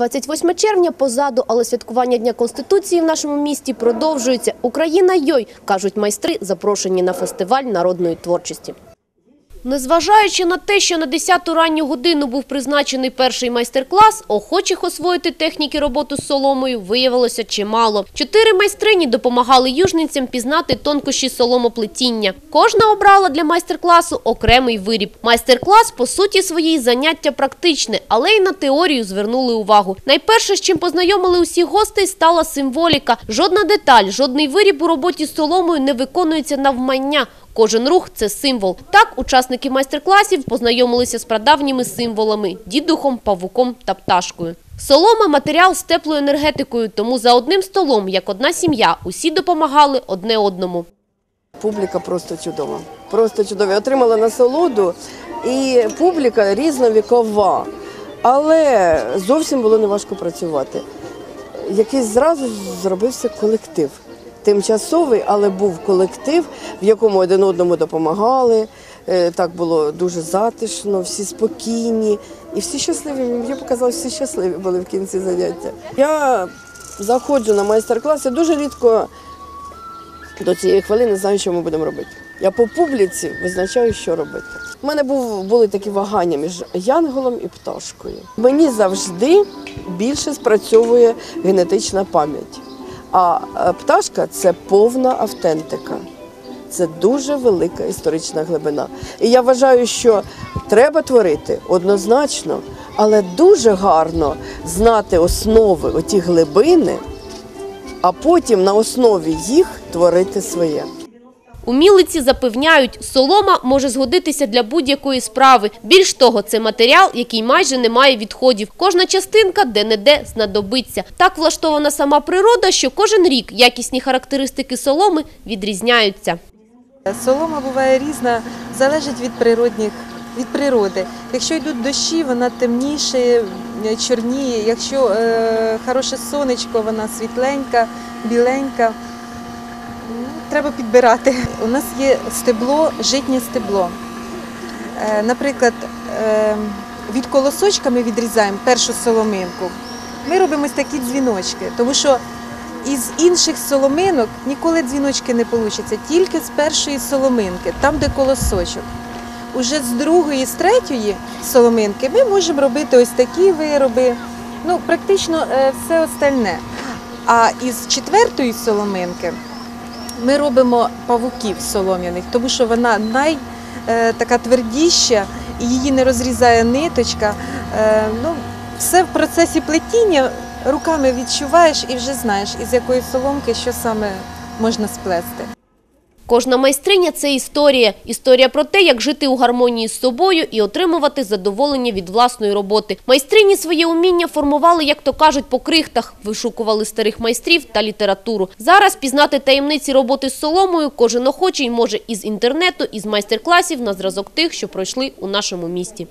28 червня позаду, але святкування Дня Конституції в нашому місті продовжується. Україна йой, кажуть майстри, запрошені на фестиваль народної творчості. Незважаючи на те, що на 10-ту ранню годину був призначений перший майстер-клас, охочих освоїти техніки роботи з соломою виявилося чимало. Чотири майстрині допомагали южницям пізнати тонкощі соломоплетіння. Кожна обрала для майстер-класу окремий виріб. Майстер-клас, по суті своїй, заняття практичне, але й на теорію звернули увагу. Найперше, з чим познайомили усіх гостей, стала символіка. Жодна деталь, жодний виріб у роботі з соломою не виконується навмання. Кожен рух – це символ. Так, учасники майстер-класів познайомилися з прадавніми символами – дідухом, павуком та пташкою. Солома – матеріал з теплою енергетикою, тому за одним столом, як одна сім'я, усі допомагали одне одному. Публіка просто чудова. Просто чудова. Отримала насолоду і публіка різновікова. Але зовсім було неважко працювати. Якийсь зразу зробився колектив. Тимчасовий, але був колектив, в якому один одному допомагали. Е, Так було дуже затишно, всі спокійні і всі щасливі. Мені показалось, всі щасливі були в кінці заняття. Я заходжу на майстер-класи дуже рідко до цієї хвилини знаю, що ми будемо робити. Я по публіці визначаю, що робити. У мене був, були такі вагання між янголом і пташкою. Мені завжди більше спрацьовує генетична пам'ять. А е, пташка це повна автентика. Це дуже велика історична глибина. І я вважаю, що треба творити однозначно, але дуже гарно знати основи, оті глибини, а потім на основі їх творити своє. Умілиці запевняють, солома може згодитися для будь-якої справи. Більш того, це матеріал, який майже не має відходів. Кожна частинка де-не-де знадобиться. Так влаштована сама природа, що кожен рік якісні характеристики соломи відрізняються. Солома буває різна, залежить від природних. Від природи. Якщо йдуть дощі, вона темніше, е, чорніє. Якщо е, хороше сонечко, вона світленька, біленька. Треба підбирати. У нас є стебло, житнє стебло. Е, наприклад, е, від колосочка ми відрізаємо першу соломинку. Ми робимо ось такі дзвіночки, тому що із інших соломинок ніколи дзвіночки не вийде, тільки з першої соломинки, там, де колосочок. Уже з другої, з третьої соломинки ми можемо робити ось такі вироби, ну, практично е, все остальне. А із четвертої соломинки ми робимо павуків солом'яних, тому що вона най е, така твердіща її не розрізає ниточка. Е, ну, все в процесі плетіння руками відчуваєш і вже знаєш, із якої соломки що саме можна сплести. Кожна майстриня – це історія. Історія про те, як жити у гармонії з собою і отримувати задоволення від власної роботи. Майстрині своє уміння формували, як то кажуть, по крихтах, вишукували старих майстрів та літературу. Зараз пізнати таємниці роботи з соломою кожен охочий може із інтернету, із майстер-класів на зразок тих, що пройшли у нашому місті.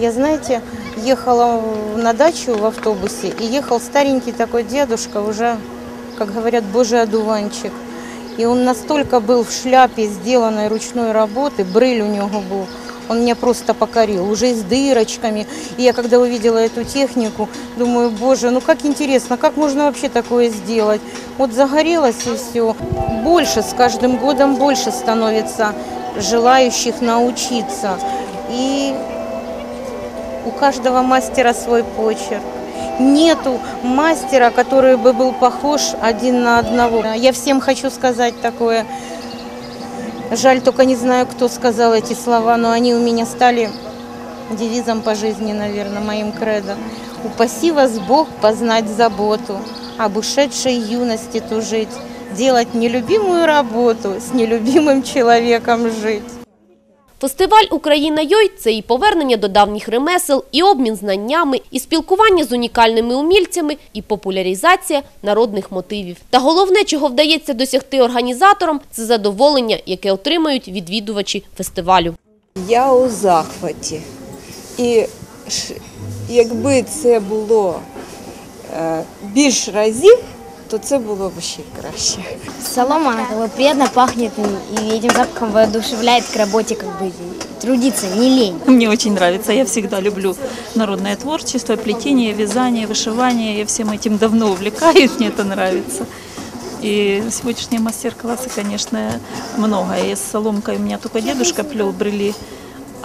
Я, знаете, ехала на дачу в автобусе, и ехал старенький такой дедушка, уже, как говорят, божий одуванчик. И он настолько был в шляпе сделанной ручной работы, брыль у него был, он меня просто покорил, уже с дырочками. И я когда увидела эту технику, думаю, боже, ну как интересно, как можно вообще такое сделать? Вот загорелось и все. Больше, с каждым годом больше становится желающих научиться. И у каждого мастера свой почерк. Нету мастера, который бы был похож один на одного. Я всем хочу сказать такое. Жаль, только не знаю, кто сказал эти слова, но они у меня стали девизом по жизни, наверное, моим кредо. Упаси вас Бог познать заботу, об ушедшей юности тужить, делать нелюбимую работу, с нелюбимым человеком жить. Фестиваль «Україна Йой» – це і повернення до давніх ремесел, і обмін знаннями, і спілкування з унікальними умільцями, і популяризація народних мотивів. Та головне, чого вдається досягти організаторам – це задоволення, яке отримають відвідувачі фестивалю. Я у захваті. І якби це було е, більш разів, то це було б ще краще. Солома, она как бы приятно пахнет и этим запахом воодушевляет к работе, как бы трудиться, не лень. Мне очень нравится. Я всегда люблю народное творчество, плетение, вязание, вышивание. Я всем этим давно увлекаюсь, мне это нравится. И сегодняшние мастер-классы, конечно, много. И с соломкой у меня только дедушка плел брели,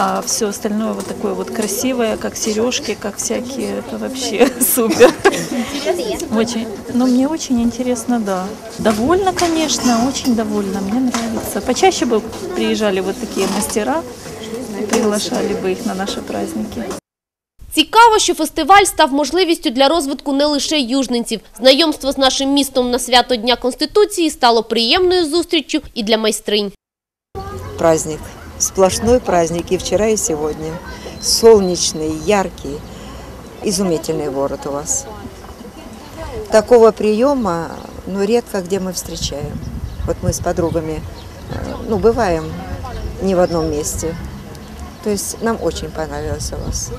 а все остальное вот такое вот красивое, как сережки, как всякие. Это вообще супер. Очень. Ну, мне очень интересно, да. Довольна, конечно, очень довольна. Мне нравится. Почаще бы приезжали вот такие мастера, приглашали бы их на наши праздники. Цікаво, що фестиваль став можливістю для розвитку не лише южненців. Знайомство з нашим містом на свято Дня Конституції стало приємною зустріччю і для майстринь. Праздник. Сплошной праздник и вчера, и сегодня. Солнечный, яркий. Изумительный город у вас. Такого приема, ну, редко где мы встречаем. Вот мы с подругами, э, ну, бываем не в одном месте. То есть нам очень понравился у вас.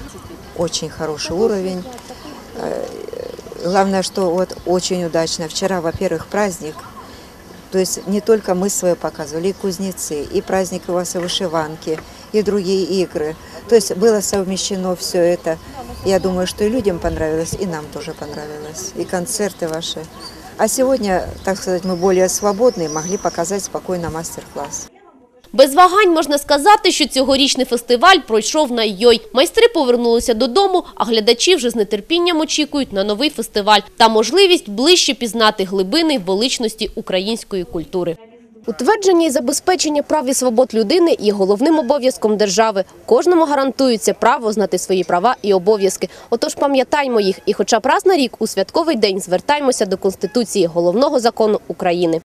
Очень хороший уровень. Э, Главное, что вот очень удачно. Вчера, во-первых, праздник. То есть не только мы свое показывали, и кузнецы, и праздник у вас, и вышиванки, и другие игры. То есть было совмещено все это. Я думаю, что и людям понравилось, и нам тоже понравилось. И концерты ваши. А сегодня, так сказать, мы более свободные, могли показать спокойно мастер-класс. Без вагань можна сказати, що цьогорічний фестиваль пройшов на йой. Майстри повернулися додому, а глядачі вже з нетерпінням очікують на новий фестиваль та можливість ближче пізнати глибини величності української культури. Утвердження і забезпечення прав і свобод людини є головним обов'язком держави. Кожному гарантується право знати свої права і обов'язки. Отож пам'ятаймо їх і хоча б раз на рік у святковий день звертаймося до Конституції, головного закону України.